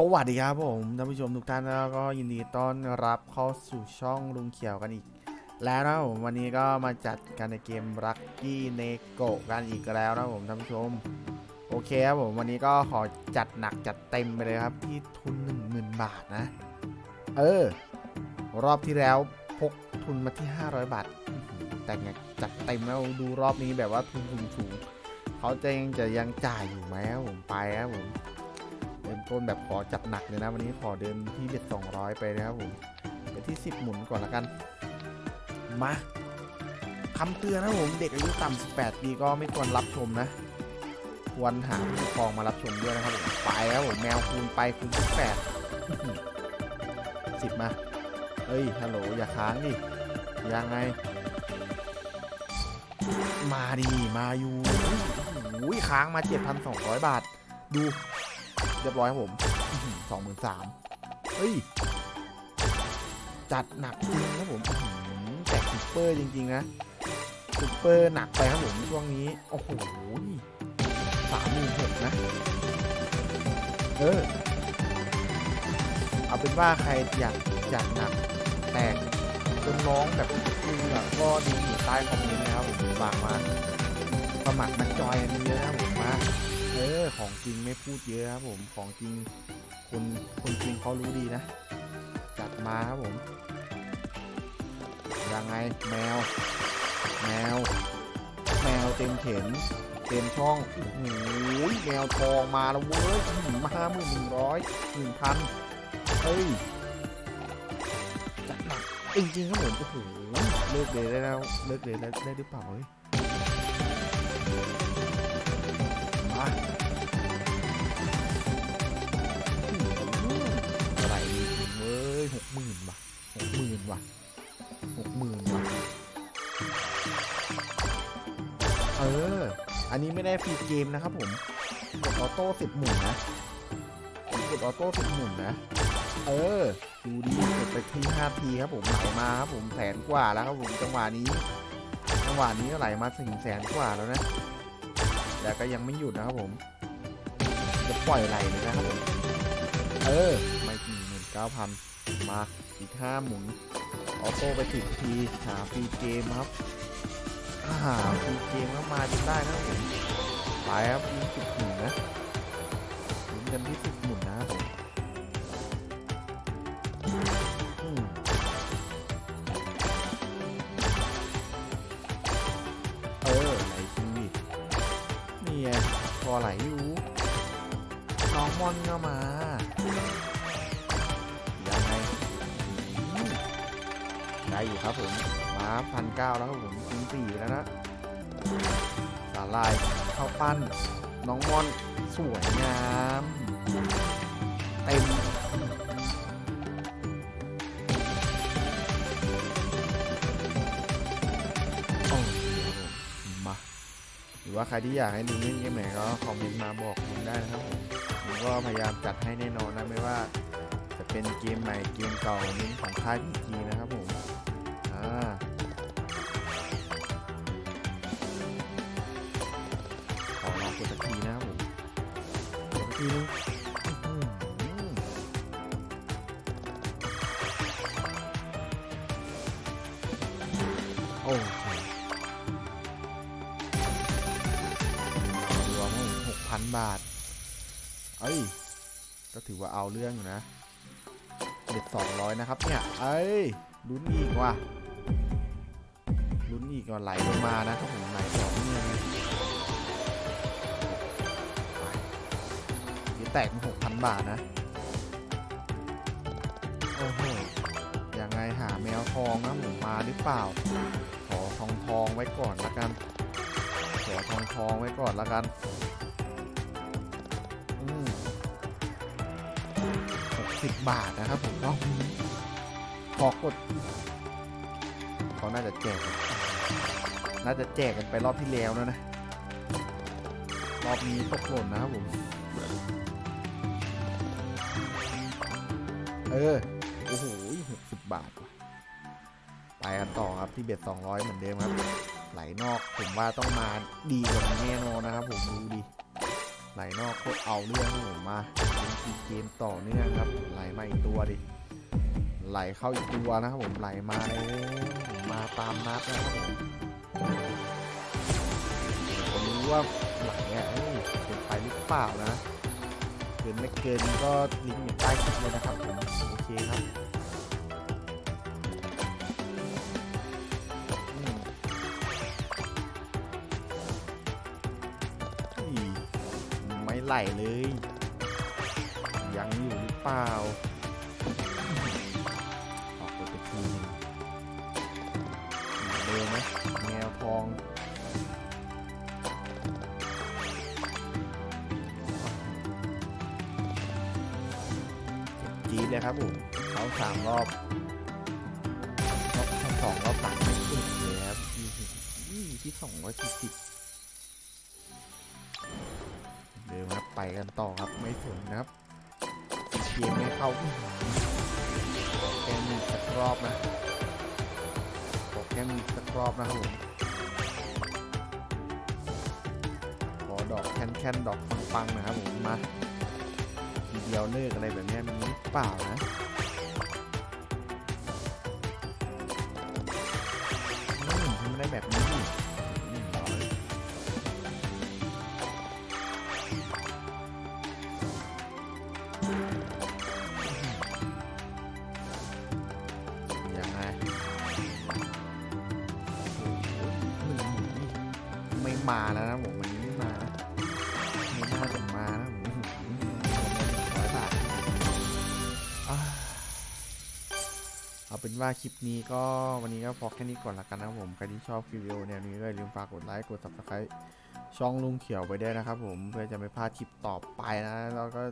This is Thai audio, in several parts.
สวัสดีครับผมท่านผู้ชมทุกท่านแล้วก็ยินดีต้อนรับเข้าสู่ช่องลุงเขียวกันอีก แล้วนะผมวันนี้ก็มาจัดกันในเกมรักกี้เนโกกันอีกแล้วนะผมท่านผู้ชม โอเคครับผมวันนี้ก็ขอจัดหนักจัดเต็มไปเลยครับที่ทุน 10,000 บาทนะ เออ รอบที่แล้วพกทุนมาที่ 500 บาร้อหือแต่ไงจัดเต็มแล้วดูรอบนี้แบบว่าทุนสูงๆเขาจะยังจะยังจ่ายอยู่ไหมครับผมไปครับผม ต้นแบบขอจัดหนักเลยนะ วันนี้ขอเดินที่เบ็ด200 ไปนะครับผมไปที่ 10 หมุนก่อนละกัน มาคำเตือนนะผมเด็กอายุต่ำ18 ปีก็ไม่ควรรับชมนะ ควรหาผู้ปกครองมารับชมด้วยนะครับผมไปแล้วผมแมวคูณไปคูณที่8 10 มาเอ้ยฮัลโหลอย่าค้างดิยังไง มาดีมาอยู่โอ้ยค้างมา 7,200 บาท ดู เรียบร้อยครับผมสองหมื่นสามเฮ้ย จัดหนักจริงครับผมแจกซุปเปอร์จริงๆนะซุปเปอร์หนักไปครับผมช่วงนี้ โอ้โหสามหมื่นเหกนะ เออ เอาเป็นว่าใครอยากจัดหนักแตกจนน้องแบบคือแบบก็ดูอยู่ใต้คอมเมนต์นะครับผมฝากมาสมัครมาจอยอันนี้เยอะนะครับผมมา เออของจริงไม่พูดเยอะครับผมของจริงคนคนจริงเขารู้ดีนะจัดมาครับผมยังไงแมว แมว แมวเต็มเข็นเต็มช่องโอ้โหแมวทองมาแล้วเว้ยหืมห้าหมื่นหนึ่งร้อยหนึ่งพันเฮ้ยจัดหนักจริงๆครับผมโอ้โหเลิกเลยได้แล้วเลิกเลยได้ได้หรือเปล่าเฮ้ย นนี้ไม่ได้ฟรีเกมนะครับผม กดออโต้สิบหมุนนะผมกดออโต้สิบหมุนนะ เออ ดูดีกดไปที่ห้าทีครับผมไหลมาครับผมแสนกว่าแล้วครับผมจังหวะนี้ จังหวะนี้ก็ไหลมาถึงแสนกว่าแล้วนะ แต่ก็ยังไม่หยุดนะครับผม จะปล่อยไหลเลยนะครับผม เออ ไม่กี่หมื่นเก้าพันมาอีกห้าหมุน ออโต้ไปสิบทีหาฟรีเกมครับ ถ้าหาฟรีเกมก็มาจนได้นะผมไปครับมีสิบหมุนนะหมุนกันที่สิบหมุนนะผมเออไหลจริงดินี่ไงพอไหลอยู่น้องมอนก็มา ได้อยู่ครับผมมาพันเก้าแล้วครับผมคูณสี่แล้วนะสาลายเข้าปั้น น้องมอนสวยงามเต็มมาหรือว่าใครที่อยากให้ลุงเล่นเกมไหนก็คอมเมนต์มาบอกลุงได้นะครับผมลุงก็พยายามจัดให้แน่นอนนะไม่ว่าจะเป็นเกมใหม่เกมเก่าเน้นของค่ายพีจีนะครับผม โอ้โหรวมหกพันบาท เอ้ย ก็ถือว่าเอาเรื่องอยู่นะ เด็ดสองร้อยนะครับเนี่ย เอ้ย ลุ้นอีกว่ะ ลุ้นอีกก่อนไหลลงมานะครับผมไหลสองเนี่ยนะเดี๋ยวแตกมาหกพันบาทนะ โอ้โหยังไงหาแมวทองนะผมมาหรือเปล่า ทองทองไว้ก่อนละกันขอทองทองไว้ก่อนละกันอืมหกสิบบาทนะครับผมต้องขอกดเขาน่าจะแจก น่าจะแจกกันไปรอบที่แล้วแล้วนะ รอบนี้ตกหล่นนะครับผม เออ โอ้โหหกสิบบาท ไปกันต่อครับที่เบ็ดสองร้อยเหมือนเดิมครับ ไหลนอกผมว่าต้องมาดีกว่านี้แน่นอนนะครับ ผมดูดิไหลนอกโคตรเอาเรื่องผมมาเป็นเกมต่อเนื่องครับ ไหลมาอีกตัวดิไหลเข้าอีกตัวนะครับผมไหลมาเลยมาตามนัดนะครับผมผมรู้ว่าไหลอะเอ้ยเป็นไปหรือเปล่านะเกินไม่เกินก็ลิงก์อยู่ใต้คลิปเลยนะครับผมโอเคครับ ไหลเลย ยังอยู่หรือเปล่า ออกไปเป็นทีนึงเหมือนเดิมไหมแมวทองจี๊ดเลยครับผมเขาสามรอบรอบสองรอบสามไม่ติดเลยครับยี่ที่สองร้อยสี่สิบ ไปกันต่อครับไม่สนนะครับเกมไม่เข้าแกมอีสักรอบนะขอแกมอีกสักรอบนะครับผมขอดอกแคนแคนๆดอกปังๆนะครับผมมาทีเดียวเลิกอะไรแบบนี้มีเปล่านะอืมทำได้แบบนี้ มาแล้วนะผมวันนี้ไม่มานไม่น่าจะมานะผมร้อยบาทเอาเป็นว่าคลิปนี้ก็วันนี้ก็พอแค่นี้ก่อนละกันนะผมใครที่ชอบคลิปวิดีโอแนวนี้ก็อย่าลืมฝากกดไลค์กด subscribe ช่องลุงเขียวไปด้วยนะครับผมเพื่อจะไม่พลาดคลิปต่อไปนะแล้วก็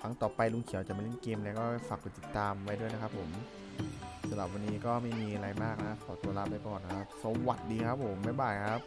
ครั้งต่อไปลุงเขียวจะมาเล่นเกมอะไรก็ฝากกดติดตามไว้ด้วยนะครับผมสำหรับวันนี้ก็ไม่มีอะไรมากนะ ขอตัวลาไปก่อนนะครับ สวัสดีครับผม บ๊ายบายครับ